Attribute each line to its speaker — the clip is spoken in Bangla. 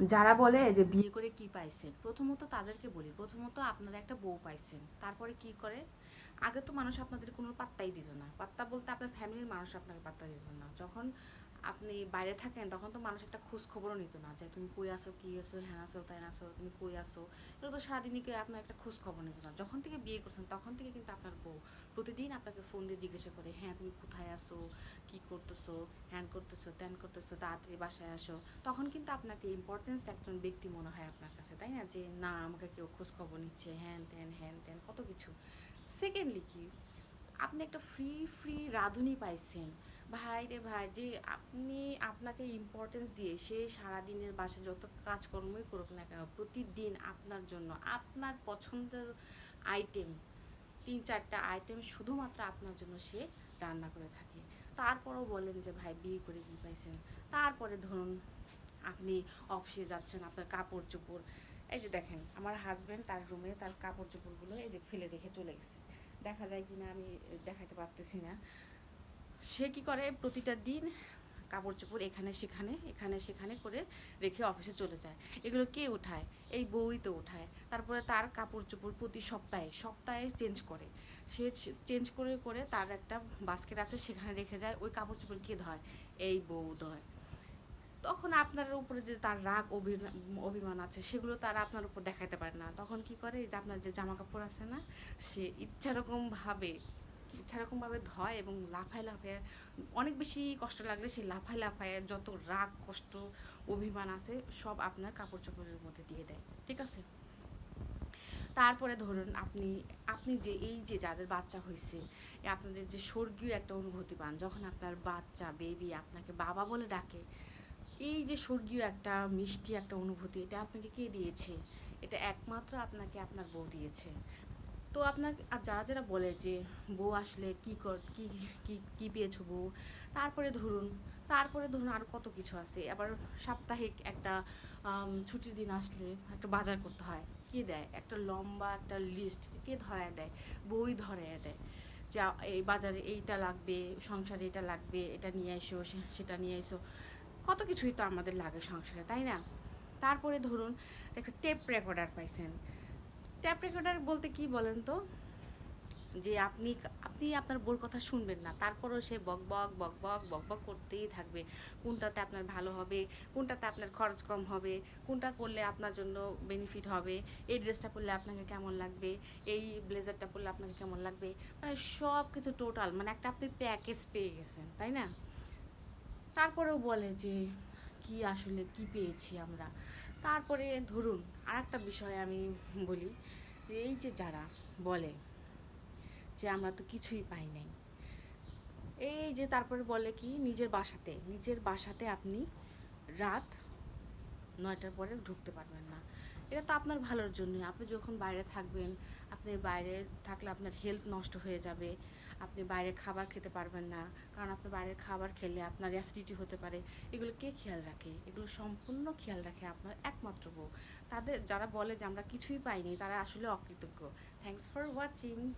Speaker 1: যারা বলে যে বিয়ে করে কি পাইছেন? প্রথমত তাদেরকে বলি। প্রথমত আপনারা একটা বউ পাইছেন। তারপরে কি করে? আগে তো মানুষ আপনাদের কোনো পাত্তাই দিত না। পাত্তা বলতে আপনার ফ্যামিলির মানুষ আপনাকে পাত্তা দিত না। যখন আপনি বাইরে থাকেন, তখন তো মানুষ একটা খোঁজ খবরও নিত না যে তুমি কই আসো কি আসো হ্যাঁ আসো তাই না আসো তুমি কই আসো এগুলো তো সারাদিনই কেউ আপনার একটা খোঁজ খবর নিত না। যখন থেকে বিয়ে করছেন, তখন থেকে কিন্তু আপনার বউ প্রতিদিন আপনাকে ফোন দিয়ে জিজ্ঞাসা করে হ্যাঁ তুমি কোথায় আসো কি করতেছো? হ্যান করতেছো, ত্যান করতেছো? তাড়াতাড়ি বাসায় আসো। তখন কিন্তু আপনাকে ইম্পর্টেন্স একজন ব্যক্তি মনে হয় আপনার কাছে, তাই না? যে, না, আমাকে কেউ খোঁজ খবর নিচ্ছে, হ্যান ত্যান হ্যান ত্যান, কত কিছু। সেকেন্ডলি কি, আপনি একটা ফ্রি ফ্রি রাঁধুনি পাইছেন। ভাই রে ভাই, যে আপনি আপনাকে ইম্পর্টেন্স দিয়ে সে সারাদিনের বাসে যত কাজকর্মই করুক না কেন, প্রতিদিন আপনার জন্য, আপনার পছন্দের আইটেম তিন চারটা আইটেম শুধুমাত্র আপনার জন্য সে রান্না করে থাকে। তারপরেও বলেন যে, ভাই, বিয়ে করে কি পাইছেন? তারপরে ধরুন আপনি অফিসে যাচ্ছেন, আপনার কাপড় চোপড় এই যে দেখেন, আমার হাজব্যান্ড তার রুমে তার কাপড় চোপড়গুলো এই যে ফেলে রেখে চলে গেছে। দেখা যায় কি না আমি দেখাতে পারতেছি না। সে কি করে? প্রতিটা দিন কাপড় চোপড় এখানে, সেখানে এখানে, সেখানে করে রেখে অফিসে চলে যায়। এগুলো কে উঠায়? এই বউই তো উঠায়। তারপরে তার কাপড় চোপড় প্রতি সপ্তাহে সপ্তাহে চেঞ্জ করে। সে চেঞ্জ করে করে তার একটা বাস্কেট আছে, সেখানে রেখে যায়। ওই কাপড় চোপড় কে ধয়? এই বউ ধয়। তখন আপনার উপরে যে তার রাগ অভি- অভিমান আছে, সেগুলো তারা আপনার উপর দেখাতে পারে না। তখন কি করে? যে আপনার যে জামা কাপড় আছে না, সে ইচ্ছারকমভাবে ইচ্ছারকমভাবে ধয় এবং লাফায় লাফায়, অনেক বেশি কষ্ট লাগলে সে লাফায় লাফায় যত রাগ, কষ্ট, অভিমান আছে, সব আপনার কাপড় চোপড়ের মধ্যে দিয়ে দেয়। ঠিক আছে? তারপরে ধরুন আপনি আপনি যে, এই যে যাদের বাচ্চা হয়েছে আপনাদের যে স্বর্গীয় একটা অনুভূতি পান, যখন আপনার বাচ্চা বেবি আপনাকে বাবা বলে ডাকে, এই যে স্বর্গীয় একটা মিষ্টি একটা অনুভূতি, এটা আপনাকে কে দিয়েছে? এটা একমাত্র আপনাকে আপনার বউ দিয়েছে। তো আপনার আর যারা যারা বলে যে বউ আসলে কি কর, কি কি কি পেয়েছ বউ? তারপরে ধরুন তারপরে ধরুন আর কত কিছু আছে। আবার সাপ্তাহিক একটা ছুটির দিন আসলে একটা বাজার করতে হয়। কে দেয়? একটা লম্বা একটা লিস্ট কে ধরায় দেয়? বই ধরায় দেয়। যে, এই বাজারে এইটা লাগবে, সংসারে এটা লাগবে, এটা নিয়ে এসো সেটা নিয়ে এসো। কত কিছুই তো আমাদের লাগে সংসারে, তাই না? তারপরে ধরুন, একটা টেপ রেকর্ডার পাইছেন। ট্যাপ রেকর্ডার বলতে কি বলেন তো? যে আপনি আপনি আপনার বোর কথা শুনবেন না, তারপরেও সে বক বক বক বক বক বক করতেই থাকবে। কোনটাতে আপনার ভালো হবে, কোনটাতে আপনার খরচ কম হবে, কোনটা করলে আপনার জন্য বেনিফিট হবে, এই ড্রেসটা পরলে আপনাকে কেমন লাগবে, এই ব্লেজারটা পরলে আপনাকে কেমন লাগবে মানে সব কিছু টোটাল মানে একটা আপনি প্যাকেজ পেয়ে গেছেন, তাই না? তারপরেও বলে যে, কি আসলে, কি পেয়েছি আমরা? তারপরে ধরুন আর একটা বিষয় আমি বলি, এই যে যারা বলে যে আমরা তো কিছুই পাই নাই, এই যে তারপরে বলে কি নিজের বাসাতে নিজের বাসাতে আপনি রাত নয়টার পরে ঢুকতে পারবেন না। এটা তো আপনার ভালোর জন্যই। আপনি যখন বাইরে থাকবেন, আপনি বাইরে থাকলে আপনার হেলথ নষ্ট হয়ে যাবে। আপনি বাইরে খাবার খেতে পারবেন না। কারণ আপনি বাইরের খাবার খেলে আপনার অ্যাসিডিটি হতে পারে। এগুলো কে খেয়াল রাখে? এগুলো সম্পূর্ণ খেয়াল রাখে আপনার একমাত্র বউ। তাদের, যারা বলে যে আমরা কিছুই পাইনি, তারা আসলে অকৃতজ্ঞ। Thanks for watching